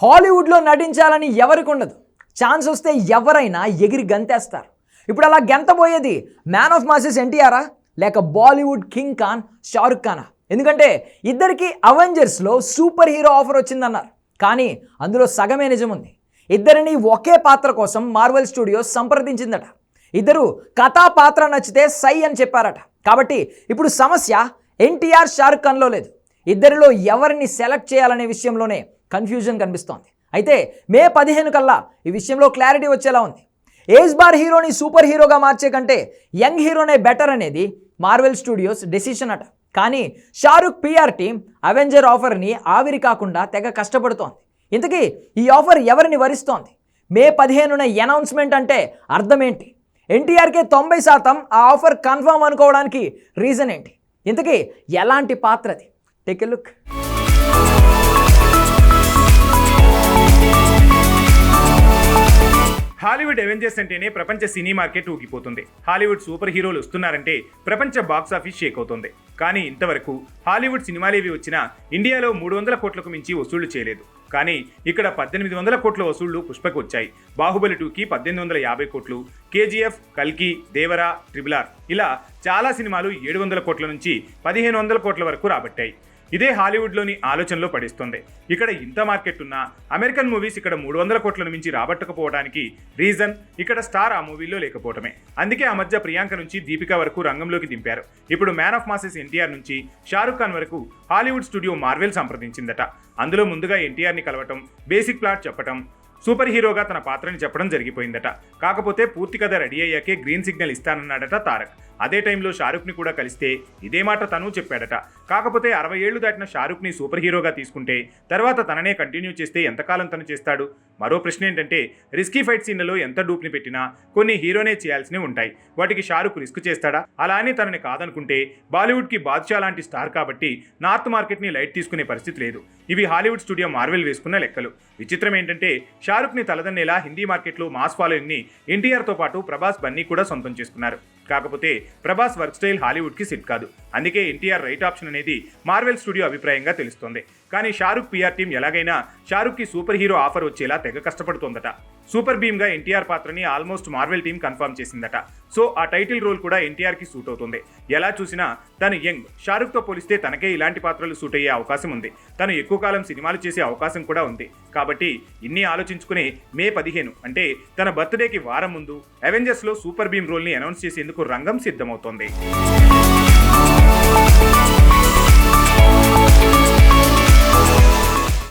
హాలీవుడ్లో నటించాలని ఎవరికి ఉండదు ఛాన్స్ వస్తే ఎవరైనా ఎగిరి గంతేస్తారు. ఇప్పుడు అలా గెంతబోయేది మ్యాన్ ఆఫ్ మాసెస్ ఎన్టీఆరా? లేక బాలీవుడ్ కింగ్ ఖాన్ షారుఖ్ ఖానా? ఎందుకంటే ఇద్దరికి అవెంజర్స్లో సూపర్ హీరో ఆఫర్ వచ్చిందన్నారు. కానీ అందులో సగమే నిజం ఉంది ఇద్దరిని ఒకే పాత్ర కోసం మార్వెల్ స్టూడియోస్ సంప్రదించిందట. ఇద్దరు కథా పాత్ర నచ్చితే సై అని చెప్పారట. కాబట్టి ఇప్పుడు సమస్య ఎన్టీఆర్ షారుఖ్ ఖాన్లో లేదు. ఇద్దరిలో ఎవరిని సెలెక్ట్ చేయాలనే విషయంలోనే కన్ఫ్యూజన్ కనిపిస్తోంది. అయితే మే పదిహేను కల్లా ఈ విషయంలో క్లారిటీ వచ్చేలా ఉంది. ఏజ్ బార్ హీరోని సూపర్ హీరోగా మార్చే కంటే యంగ్ హీరోనే బెటర్ అనేది మార్వెల్ స్టూడియోస్ డెసిషన్ అట. కానీ షారుఖ్ పిఆర్ టీం అవెంజర్ ఆఫర్ని ఆవిరి కాకుండా తెగ కష్టపడుతోంది. ఇంతకీ ఈ ఆఫర్ ఎవరిని వరిస్తోంది? మే పదిహేనున అనౌన్స్మెంట్ అంటే అర్థం ఏంటి? ఎన్టీఆర్కే తొంభై శాతం ఆ ఆఫర్ కన్ఫర్మ్ అనుకోవడానికి రీజన్ ఏంటి? ఇంతకీ ఎలాంటి పాత్రది? Take a look. Hollywood Avengers అంటేనే ప్రపంచ సినీ మార్కెట్ ఊగిపోతుంది. హాలీవుడ్ సూపర్ హీరోలు వస్తున్నారంటే ప్రపంచ బాక్స్ ఆఫీస్ షేక్ అవుతుంది. కానీ ఇంతవరకు హాలీవుడ్ సినిమాలేవి వచ్చినా ఇండియాలో మూడు వందల కోట్లకు మించి వసూళ్ళు చేయలేదు. కానీ ఇక్కడ పద్దెనిమిది వందల కోట్ల వసూళ్ళు పుష్పకు వచ్చాయి బాహుబలి టూకి పద్దెనిమిది వందల యాభై కోట్లు కేజీఎఫ్ కల్కి దేవరా ట్రిబుల్ ఆర్ ఇలా చాలా సినిమాలు ఏడు వందల కోట్ల నుంచి పదిహేను వందల కోట్ల వరకు రాబట్టాయి. ఇదే హాలీవుడ్లోని ఆలోచనలో పడిస్తుంది. ఇక్కడ ఇంత మార్కెట్ ఉన్నా అమెరికన్ మూవీస్ ఇక్కడ మూడు వందల కోట్లను మించి రాబట్టకపోవడానికి రీజన్ ఇక్కడ స్టార్ ఆ మూవీలో లేకపోవటమే. అందుకే ఆ మధ్య ప్రియాంక నుంచి దీపిక వరకు రంగంలోకి దింపారు. ఇప్పుడు మ్యాన్ ఆఫ్ మాసెస్ ఎన్టీఆర్ నుంచి షారుఖ్ ఖాన్ వరకు హాలీవుడ్ స్టూడియో మార్వెల్ సంప్రదించిందట. అందులో ముందుగా ఎన్టీఆర్ని కలవటం బేసిక్ ప్లాట్ చెప్పటం సూపర్ హీరోగా తన పాత్రని చెప్పడం జరిగిపోయిందట. కాకపోతే పూర్తి కథ రెడీ అయ్యాకే గ్రీన్ సిగ్నల్ ఇస్తానన్నాడట తారక్. అదే టైంలో షారుఖ్ని కూడా కలిస్తే ఇదే మాట తను చెప్పాడట. కాకపోతే అరవై ఏళ్ళు దాటిన షారుఖ్ని సూపర్ హీరోగా తీసుకుంటే తర్వాత తననే కంటిన్యూ చేస్తే ఎంతకాలం తను చేస్తాడు? మరో ప్రశ్న ఏంటంటే రిస్కీ ఫైట్ సీన్లలో ఎంత డూప్ని పెట్టినా కొన్ని హీరోనే చేయాల్సినవి ఉంటాయి. వాటికి షారుఖ్ రిస్క్ చేస్తాడా? అలా అని తనని కాదనుకుంటే బాలీవుడ్కి బాద్షా లాంటి స్టార్ కాబట్టి నార్త్ మార్కెట్ని లైట్ తీసుకునే పరిస్థితి లేదు. ఇవి హాలీవుడ్ స్టూడియో మార్వెల్ వేసుకున్న లెక్కలు. విచిత్రం ఏంటంటే షారుఖ్ని తలదన్నేలా హిందీ మార్కెట్లో మాస్ ఫాలోయింగ్ని ఎన్టీఆర్తో పాటు ప్రభాస్ బన్నీ కూడా సొంతం చేసుకున్నారు. కాకపోతే ప్రభాస్ వర్క్ స్టైల్ హాలీవుడ్కి సెట్ కాదు. అందుకే ఎన్టీఆర్ రైట్ ఆప్షన్ అనేది మార్వెల్ స్టూడియో అభిప్రాయంగా తెలుస్తోంది. కానీ షారుఖ్ పిఆర్ టీం ఎలాగైనా షారుఖ్కి సూపర్ హీరో ఆఫర్ వచ్చేలా తెగ కష్టపడుతోందట. సూపర్ భీమ్గా ఎన్టీఆర్ పాత్రని ఆల్మోస్ట్ మార్వెల్ టీం కన్ఫర్మ్ చేసిందట. సో ఆ టైటిల్ రోల్ కూడా ఎన్టీఆర్కి సూట్ అవుతుంది. ఎలా చూసినా తను యంగ్ షారుఖ్తో పోలిస్తే తనకే ఇలాంటి పాత్రలు సూట్ అయ్యే అవకాశం ఉంది. తను ఎక్కువ కాలం సినిమాలు చేసే అవకాశం కూడా ఉంది. కాబట్టి ఇన్ని ఆలోచించుకుని మే పదిహేను అంటే తన బర్త్డేకి వారం ముందు అవెంజర్స్లో సూపర్ భీమ్ రోల్ని అనౌన్స్ చేసేందుకు రంగం సిద్ధమవుతోంది